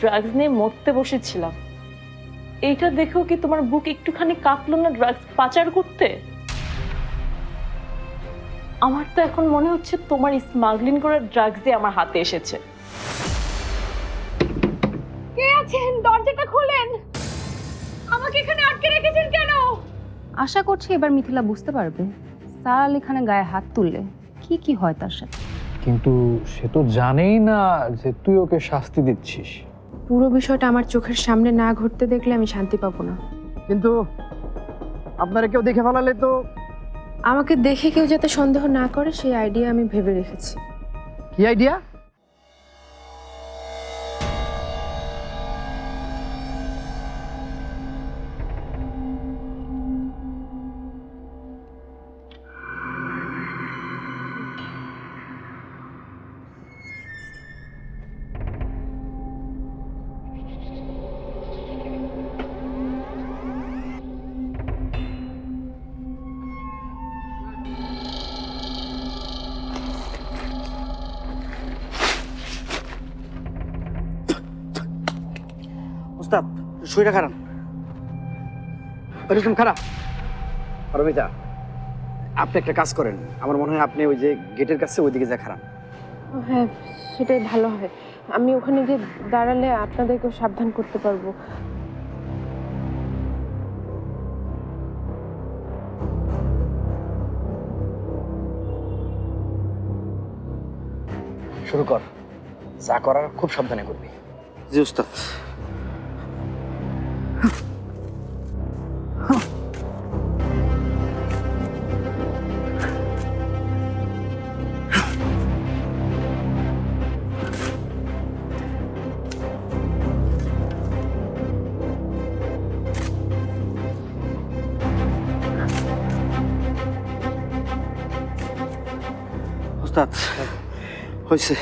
Drugs নিয়ে মরতে বসেছিলাম। এইটা দেখেও কি তোমার বুক একটুখানি কাঁপলো না ড্রাগস পাচার করতে? আমার তো এখন মনে হচ্ছে তোমার স্মাগলিং করা ড্রাগসই আমার হাতে এসেছে। কে আছেন? দরজাটা খোলেন। আমাকে এখানে আটকে রেখেছেন কেন? আশা করছি এবার মিথিলা বুঝতে পারবে। সারা আলি খানের গায়ে হাত তুললে কি কি হয় তার সাথে? কিন্তু সে তো জানেই না যে তুই ওকে শাস্তি দিচ্ছিস। পুরো বিষয়টা আমার চোখের সামনে না ঘটতে দেখলে আমি শান্তি পাবো না। কিন্তু আপনারা কেউ দেখে ফেলালে তো আমাকে দেখে কেউ যাতে সন্দেহ না করে সেই আইডিয়া আমি ভেবে রেখেছি। কি আইডিয়া শরীরটা খারাপ। ওই তুমি খারাপ? পারমিতা আপনি একটা কাজ করেন। আমার মনে হয় আপনি ওই যে গেটের কাছে ওইদিকে যা খারাপ। হ্যাঁ সেটাই ভালো হয়। আমি ওখানে গিয়ে দাঁড়ালে আপনাদেরকেও সাবধান করতে পারব। শুরু কর। যা করার খুব সাবধানে করবি। জি উস্তাদ। হয়েছে।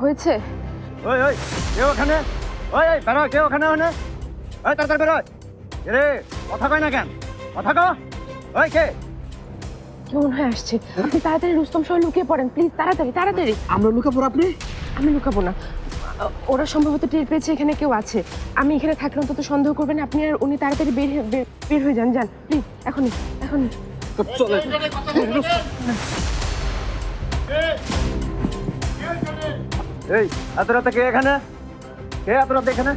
হয়েছে? ওই ওই কে ওখানে? ওই ওই বেরো কে ওখানে ওখানে? ওই তাড়াতাড়ি বেরো রে কথা কয় না কেন? কথা কো ওই কে? হয়ে আসছে? আপনি তাড়াতাড়ি রুস্তম সহ লুকিয়ে পড়েন প্লিজ তাড়াতাড়ি তাড়াতাড়ি। আমরা লুকে পড়ো আপনি? আমি লুকাবো না। ওরা সম্ভবত টের পেয়েছে এখানে কেউ আছে। আমি এখানে থাকলে অন্তত সন্দেহ করবেন আপনি আর উনি তাড়াতাড়ি বের হয়ে- বের- হয়ে যান যান। প্লিজ এখনই এখনই। চলে। এই এত রাতে কে এখানে? কে এত রাতে এখানে?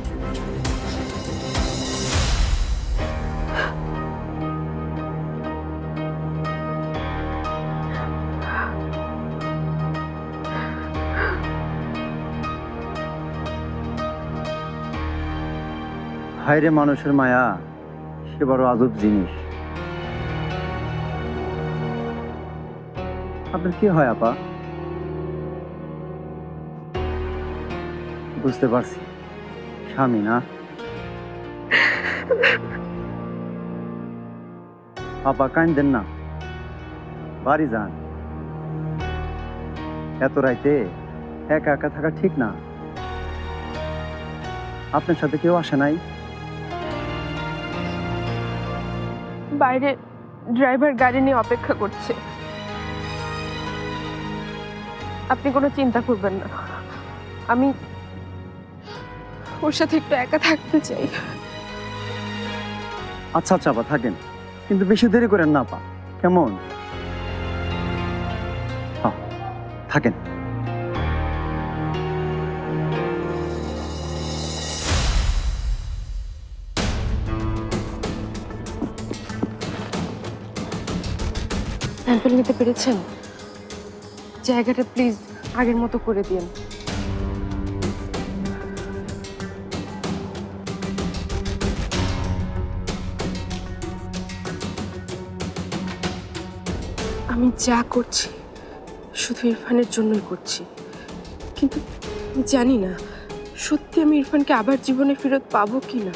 হায়রে মানুষের মায়া, সে বড় আজব জিনিস। আপনার কি হয়, আপা? বুঝতে পারছি। স্বামী, না? আপা কান্দেন না। বাড়ি যান। এত রাইতে একা একা থাকা ঠিক না। আপনার সাথে কেউ আসে নাই? বাইরে ড্রাইভার গাড়ি নিয়ে অপেক্ষা করছে। আপনি কোনো চিন্তা করবেন না। আমি ওর সাথে একটু একা থাকতে চাই। আচ্ছা আচ্ছা থাকেন। কিন্তু বেশি দেরি করেন না, আপা। কেমন? থাকেন। স্যাম্পল নিতে পেরেছেন? জায়গাটা প্লিজ আগের মতো করে দিন। আমি যা করছি, শুধু ইরফানের জন্যই করছি। কিন্তু জানি না, সত্যি আমি ইরফানকে আবার জীবনে ফেরত পাবো কি না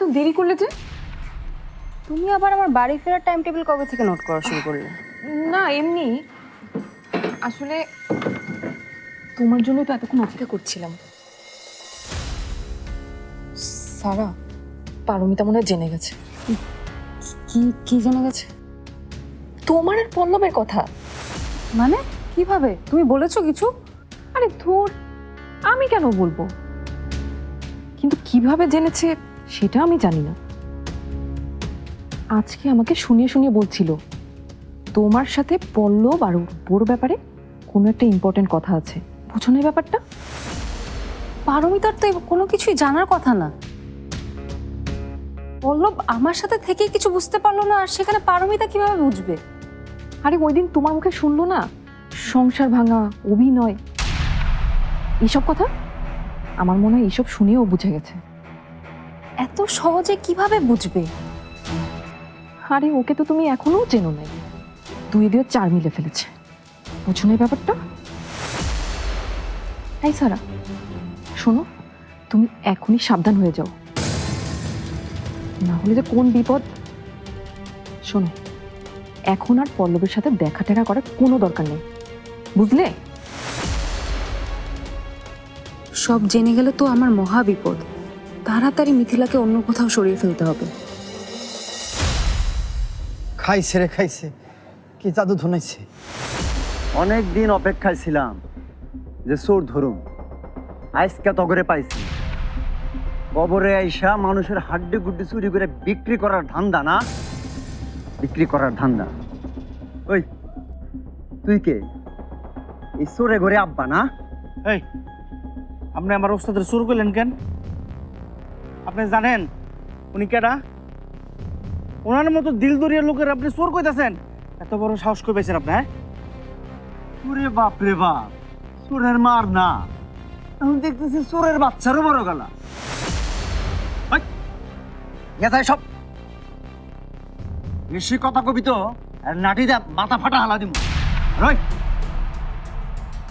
এত দেরি করলে যে? তুমি আবার আমার বাড়ি ফেরার টাইম টেবিল কবে থেকে নোট করা শুরু করলে? না এমনি। আসলে তোমার জন্য তো এতক্ষণ অপেক্ষা করছিলাম। সারা পারমিতা মনে হয় জেনে গেছে। কি কি জেনে গেছে? তোমার আর পল্লবের কথা। মানে? কীভাবে? তুমি বলেছ কিছু? আরে ধুর আমি কেন বলব? কিন্তু কীভাবে জেনেছে সেটা আমি জানি না। আজকে আমাকে শুনিয়ে শুনিয়ে বলছিল তোমার সাথে পল্লব আর ওর ব্যাপারে কোনো একটা ইম্পর্টেন্ট কথা আছে। বুঝো না এই ব্যাপারটা? পারমিতার তো কোনো কিছুই জানার কথা না। পল্লব আমার সাথে থেকেই কিছু বুঝতে পারল না আর সেখানে পারমিতা কীভাবে বুঝবে? আরে ওই দিন তোমার মুখে শুনলো না? সংসার ভাঙা অভিনয় এইসব কথা? আমার মনে হয় এইসব শুনেও বুঝে গেছে। এত সহজে কীভাবে বুঝবে? আরে ওকে তো তুমি এখনও চেনো নাই দুই দিয়ে চার মিলে ফেলেছে। বুঝো না এই ব্যাপারটা? তাই সারা শোনো তুমি এখনই সাবধান হয়ে যাও। না হলে যে কোন বিপদ? শোনো এখন আর পল্লবের সাথে দেখা টেকা করার কোনো দরকার নেই। বুঝলে? সব জেনে গেলে তো আমার মহা বিপদ। তাড়াতাড়ি মিথিলাকে অন্য কোথাও সরিয়ে ফেলতে হবে। খাইছে রে খাইছে। কি জাদু ধনাইছে? অনেক দিন অপেক্ষায় ছিলাম যে চোর ধরুম। আজকে তগরে পাইছি। কবরে আইসা মানুষের হাড্ডি গুড্ডি চুরি করে বিক্রি করার ধান্দা না? বিক্রি করার ধান্দা। ওই তুই কে? এই চোরে ঘরে আব্বা না? এই আপনি আমার ওস্তাদের শুরু করলেন কেন? আপনি জানেন? উনি কেডা? ওনার মতো দিল দরিয়া লোকের আপনি চোর কইতাছেন? এত বড় সাহস করে পেয়েছেন আপনি হ্যাঁ? বাপ রে বাপ, চোরের মার না। এখন দেখতেছি চোরের বাচ্চারও বড় গলা। গেছাই সব বেশি কথা কবি তো, আর লাঠি দে, মাথা ফাটা হালা দিব রই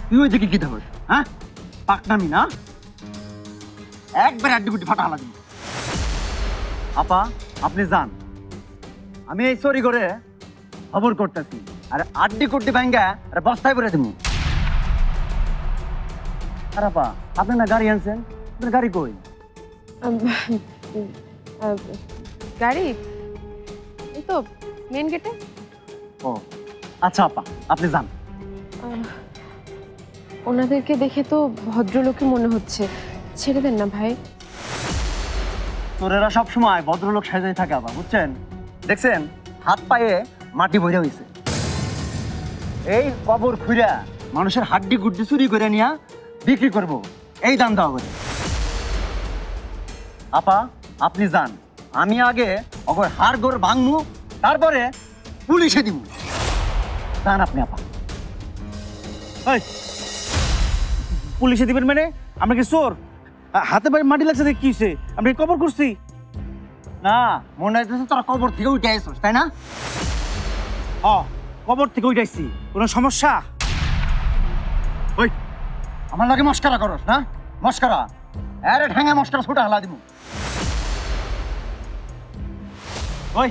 তুই ওই দিকে কি থাকস হ্যাঁ? পাকনামি না? একবার আড্ডি ফাটা হালা দিব আপা আপনি যান। আমি এই চুরি করে খবর করতেছি। আর আড্ডি কুড্ডি ভাঙ্গা আর বস্তায় ভরে দিব আরাপা আপনি না গাড়ি আনছেন? আপনার গাড়ি কই? গাড়ি? এই তো মেন গেটে ও আচ্ছা আপা আপনি যান। ওনাদেরকে দেখে তো ভদ্রলোকই মনে হচ্ছে। ছেড়ে দেন না ভাই। তোরেরা সব সময় ভদ্রলোক সাজাই থাকে আবার, বুঝছেন? দেখছেন? হাত পায়ে মাটি ভরে হইছে। এই কবর খুঁড়া মানুষের হাড্ডি গুড্ডি চুরি করে নিয়া বিক্রি করব। এই দাম দেওয়া করে। আপা, আপনি যান। আমি আগে অগর হাড় গোড় ভাঙমু, তারপরে পুলিশে দিব যান আপনি, আপা। পুলিশে দিবেন মানে? আমরা কি চোর? হাতে পায়ে মাটি লাগছে দেখে কি হইছে? আমরা কবর করছি না মনে হইতেছে তোরা কবর থেকে উঠে আসছিস তাই না? হ কবর থেকে উঠাইছি কোনো সমস্যা? ওই আমার লাগে মস্কারা করস না? মস্কারা? আরে ঠ্যাঙে মস্কারা ছোটা হালা দিব ওই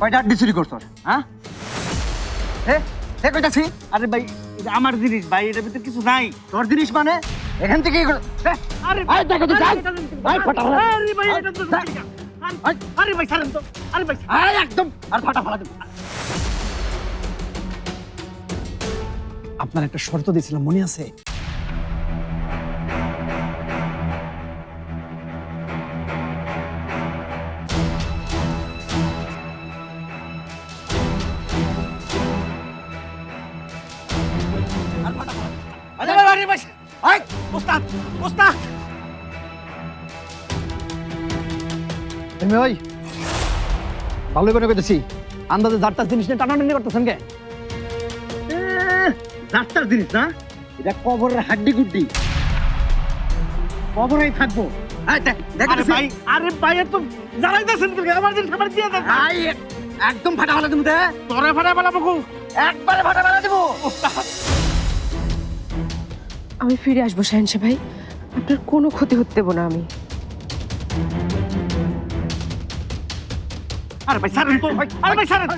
কয়টা আড্ডি চুরি করছস হ্যাঁ? এ কইতাছি? আরে ভাই এটা আমার জিনিস ভাই এটার ভিতরে কিছু নাই। তোর জিনিস মানে? এখান থেকে এগুলো এ, আরে দেখো তো, যাই। আয়, ফাটা ফাটা। আরে ভাই এটা তো আরে ভাই। ছাড়েন তো। আরে ভাই আয় একদম। আর ফাটা ফাটা আপনার একটা শর্ত দিয়েছিলাম মনে আছে? ওস্তাদ ওস্তাদ। ভাই ভালো করে কইতেছি আন্দাজে যারটার জিনিস নিয়ে টানাটানি করতেছেন কে? যাত্রার জিনিস না? এটা কবরের হাড্ডি গুড্ডি কবরেই থাকব। আরে তো ভাই আরে ভাই এত জ্বালাইতেছেন আমার জিনিস আমার দিয়ে দেন। আয়, একদম ফাটা ফালা তুমি দে। তোরে ফাটা ফাটা বকু একবারে ফাটা ফালা দেবো। আমি ফিরে আসব শাহেনশা ভাই। আপনার কোনো ক্ষতি হতে দেবো না আমি। আরে ভাই ছাড়েন তো। আরে ভাই ছাড়েন।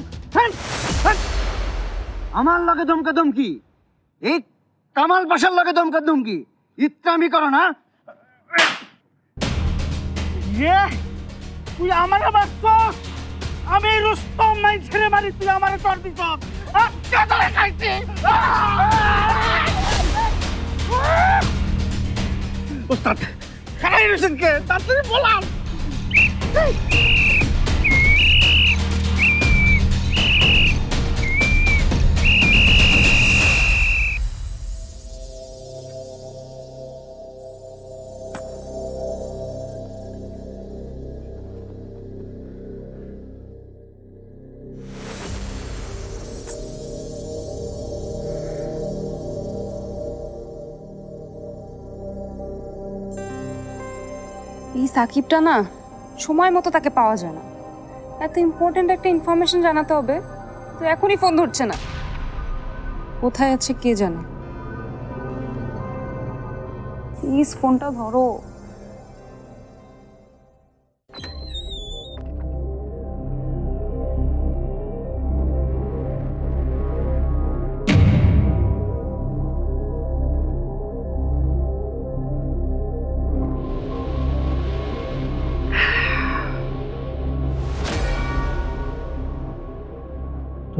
আমার লগে দমকা দমকি এই কামাল বাসার লগে দমকা দমকি ইত্রামি করো না। ইয়ে তুই আমারে বাঁচছস আমি রুস্তম মাই ছেড়ে মারি তুই আমারে তোর দিছস আজকে তোরে খাইছি ওস্তাদ। কে? তাড়াতাড়ি বলাম এই সাকিবটা না সময় মতো তাকে পাওয়া যায় না। এত ইম্পর্টেন্ট একটা ইনফরমেশন জানাতে হবে, তো এখনই ফোন ধরছে না। কোথায় আছে কে জানে? প্লিজ ফোনটা ধরো।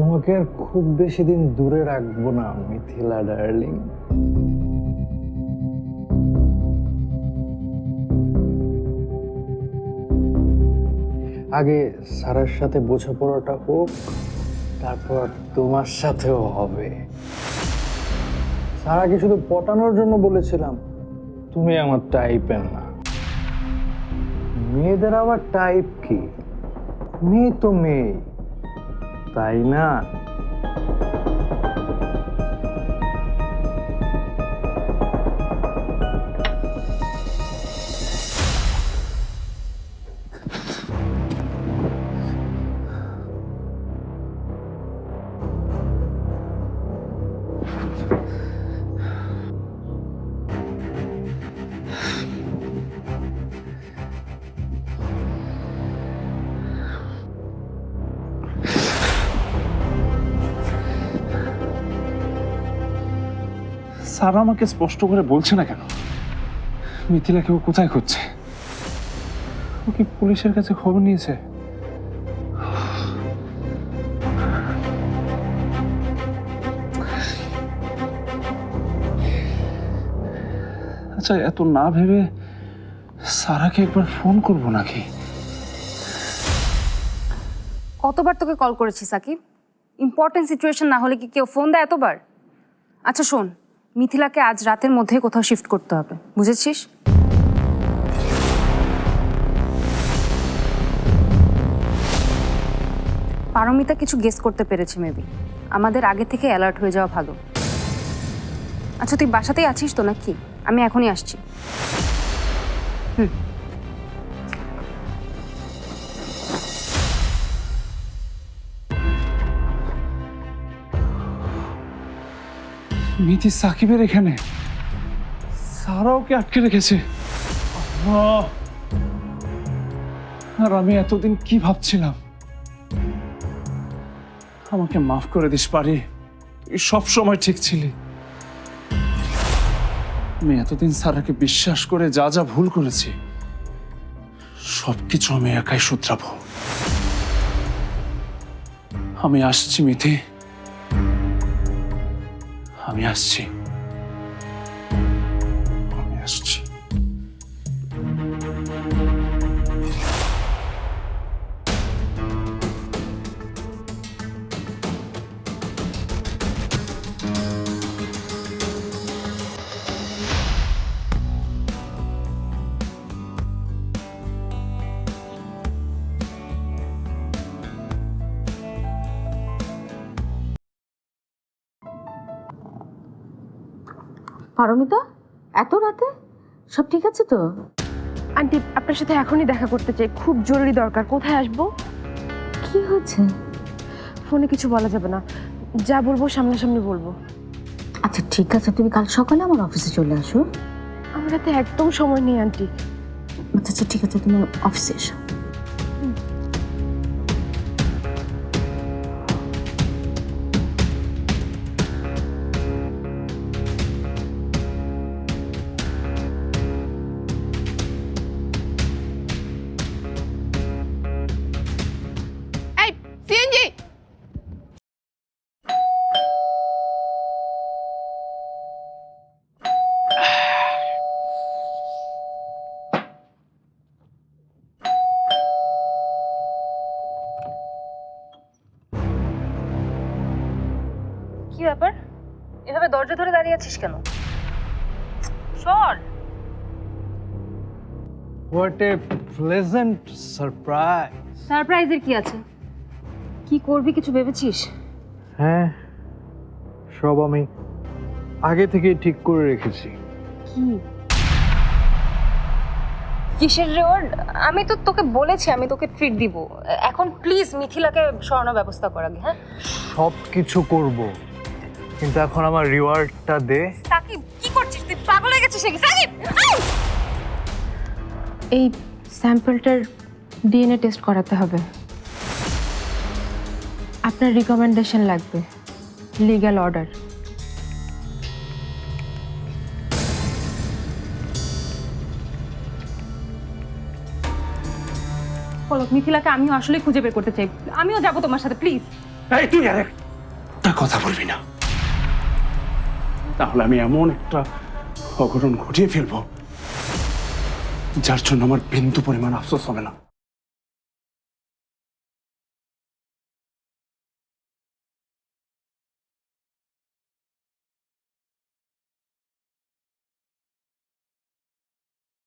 তোমাকে আর খুব বেশি দিন দূরে রাখব না, মিথিলা ডার্লিং। আগে সারার সাথে বোঝাপড়াটা হোক, তারপর তোমার সাথেও হবে। সারাকে শুধু পটানোর জন্য বলেছিলাম, তুমি আমার টাইপের না। মেয়েদের আবার টাইপ কি? মেয়ে তো মেয়ে। তাই না স্যার আমাকে স্পষ্ট করে বলছে না কেন? মিথিলাকে ও কোথায় খুঁজছে? ও কি পুলিশের কাছে খবর নিয়েছে? আচ্ছা এত না ভেবে সারাকে একবার ফোন করব নাকি? কতবার তোকে কল করেছি, সাকিব? ইম্পর্টেন্ট সিচুয়েশন না হলে কি কেউ ফোন দেয় এতবার? আচ্ছা শোন মিথিলাকে আজ রাতের মধ্যে কোথাও শিফট করতে হবে। বুঝেছিস? পারমিতা কিছু গেস করতে পেরেছে মেবি আমাদের আগে থেকে অ্যালার্ট হয়ে যাওয়া ভালো। আচ্ছা তুই বাসাতেই আছিস তো নাকি? আমি এখনই আসছি। মিথি সাকিবের এখানে। সারাও ওকে আটকে রেখেছে! আর আমি এতদিন কি ভাবছিলাম? আমাকে মাফ করে দিস, পারি। তুই সব সময় ঠিক ছিলি। আমি এতদিন সারাকে বিশ্বাস করে যা যা ভুল করেছি সবকিছু আমি একাই শুধরাবো। আমি আসছি মিথি। আমি আসছি আমি পারমিতা এত রাতে? সব ঠিক আছে তো? আন্টি আপনার সাথে এখনই দেখা করতে চাই। খুব জরুরি দরকার। কোথায় আসব? কি হয়েছে? ফোনে কিছু বলা যাবে না। যা বলব সামনাসামনি বলব। আচ্ছা ঠিক আছে। তুমি কাল সকালে আমার অফিসে চলে আসো। আমার হাতে একদম সময় নেই আন্টি। আচ্ছা আচ্ছা ঠিক আছে। তুমি অফিসে এসো। দাঁড়িয়ে আছিস কেন? সর হোয়াট এ প্লেজেন্ট সারপ্রাইজ সারপ্রাইজের কি আছে? কি করবি কিছু ভেবেছিস? হ্যাঁ সব আমি আগে থেকে ঠিক করে রেখেছি। কি? কিসের রেওয়ার্ড আমি তো তোকে বলেছি আমি তোকে ট্রিট দিব। এখন প্লিজ মিথিলাকে সরানোর ব্যবস্থা কর আগে হ্যাঁ? সব কিছু করব। কিন্তু এখন আমার রিওয়ার্ডটা দে। সাকিব কি করছিস? তুই পাগল হয়ে গেছিস নাকি? সাকিব! এই স্যাম্পলটার ডিএনএ টেস্ট করাতে হবে। আপনার রিকমেন্ডেশন লাগবে। লিগ্যাল অর্ডার পলক মিথিলাকে আমিও আসলে খুঁজে বের করতে চাই। আমিও যাব তোমার সাথে প্লিজ এই তুই আর কথা বলবি না। তাহলে আমি এমন একটা অঘটন ঘটিয়ে ফেলব, যার জন্য আমার বিন্দু পরিমাণ আফসোস হবে না।